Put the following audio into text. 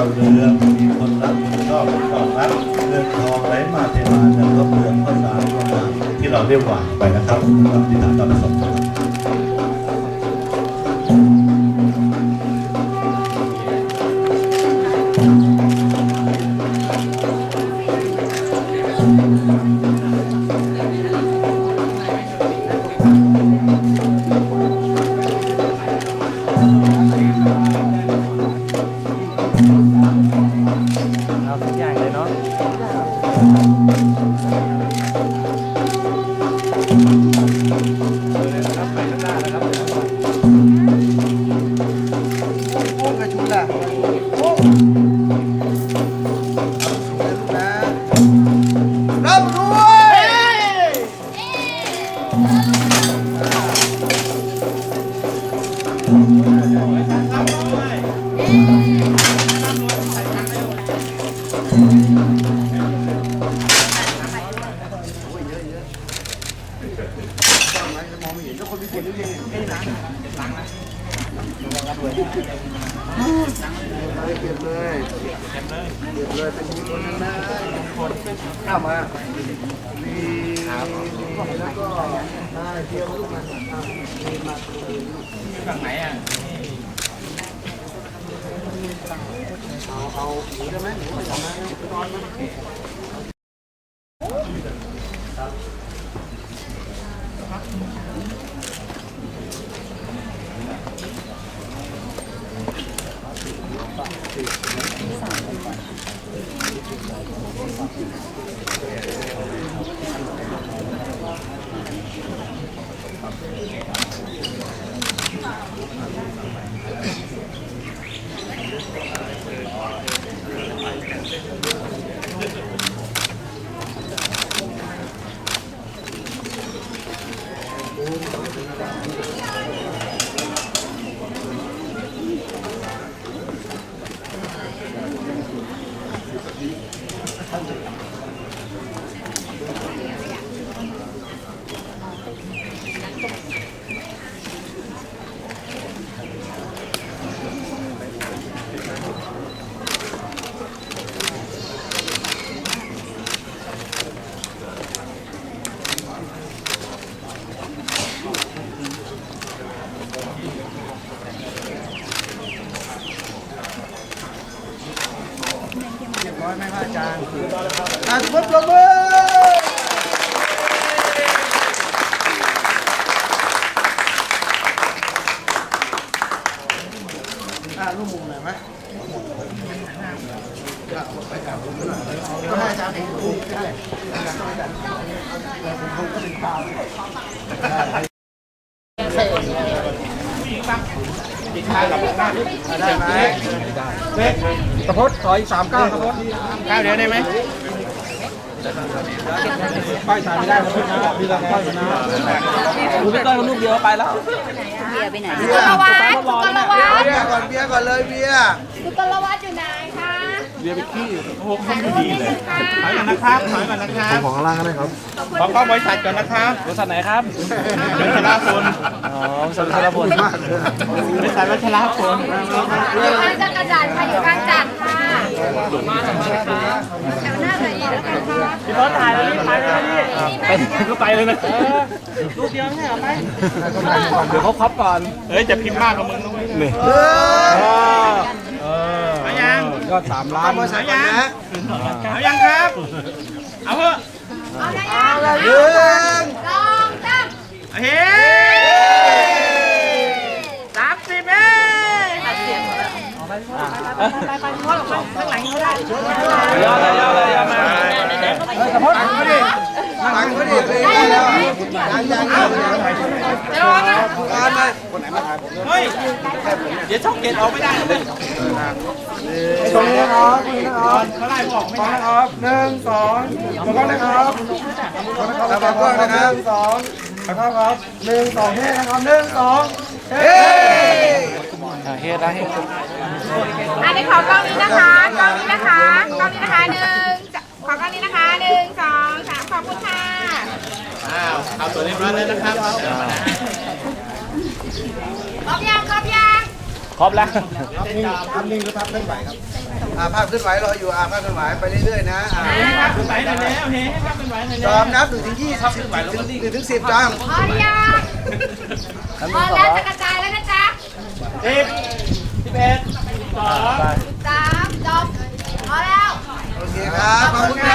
าวเรืองมีคนรักคนชอบชอบรักเงินทองไหลมาเทมาเงินก็เปลือกข้าวสารข้าวหมากที่เราได้หวังไปนะครับตามที่ท่านต้องประสบผลเเก็บเลยเก็บเลยเป็นคนนั้นนะคนข้ามาดีแล้วก็มาเที่ยวลูกมันมีมาฝั่งไหนอะ เอาเอาหมูไหมหมูไหมนอน ร้อยไหมพระอาจารย์อะทุกคนปรบมืออะรูปมุมหน่อยไหมอะไปกลับผมหน่อยก็ให้อาจารย์เห็นรูปได้อาจารย์ต้องให้อารผมคงก็เป็นข่า ได้ไหมตะพดถอยสามเก้าตะพดก้าวเดียวได้ไหมป้ายสายไม่ได้ตะพดนะพี่ละป้ายนะคุณพี่ต้อยเขาลูกเดียวไปแล้วเบียร์ไปไหนสุกลวัฒน์สุกลวัฒน์เบียร์ก่อนเบียร์ก่อนเลยเบียร์สุกลวัฒน์อยู่ไหนคะเบียร์ไปขี้โอ้โหเขามดีเลยถอยก่อนนะครับถอยก่อนนะครับของข้างล่างก็ได้ครับขอเข้าบริษัทก่อนนะครับบริษัทไหนครับบริษัทลาพล อ๋อบริษัทลพลมากเลยบริษัทวัชรพลอยู่ข้างจักรจันทร์ค่ะอยู่ข้างจันทร์ค่ะแถวหน้าเลยแล้วกันค่ะพี่ต้นถ่ายแล้วรีบไปเลยนี่ไปก็ไปเลยนะลูกเดียวไม่เอไหมเดี๋ยวเขาครอบก่อน เฮ้ยจะพิมพ์มากกว่ามึงนี่เออเออยังก็สามล้านทำบริษัทก่อนนะเอายังครับ เอาเถอะเอาได้ยังหนึ่งสองสามเฮ้ สามสิบเอ้ยอดเลยยอดเลยยอดมาเฮ้ยสะพดตังค์เขาดิตังค์เขาดิเพลงได้แล้วยังยังยังการไปเฮ้ยเดี๋ยวช่องเกตออกไม่ได้เลยตรงนี้นะครับตรงนี้นะครับเขาไล่บอกไม่ได้นะครับหนึ่งสองขอบคุณนะครับขอบคุณนะครับขอบคุณนะครับสองขอบคุณครับหนึ่งสองเฮ้นะครับหนึ่งสอง เฮ้เฮ็ดนะเฮ็ดอันนี้ขอกล้องนี้นะคะกล้องนี้นะคะกล้องนี้นะคะหนึ่งขอกล้องนี้นะคะหนึ่งสองสามขอบคุณค่ะอ้าวเอาตัวเรียบร้อยแล้วนะครับครบยังครบยังครบแล้วภาพนิ่งภาพนิ่งหรือภาพเคลื่อนไหวครับ อ่าภาพเคลื่อนไหวรออยู่อ่าภาพเคลื่อนไหวไปเรื่อยๆนะอ่าเป็นไหวหน่อยแล้วเฮ้เป็นไหวหน่อยจอมนับหนึ่งถึงยี่สิบหนึ่งถึงสิบจอมพอหรือยังพอแล้วจะกระจายแล้วนะจ๊ะสิบสิบเอ็ดสองสามจบพอแล้วโอเคครับขอบคุณค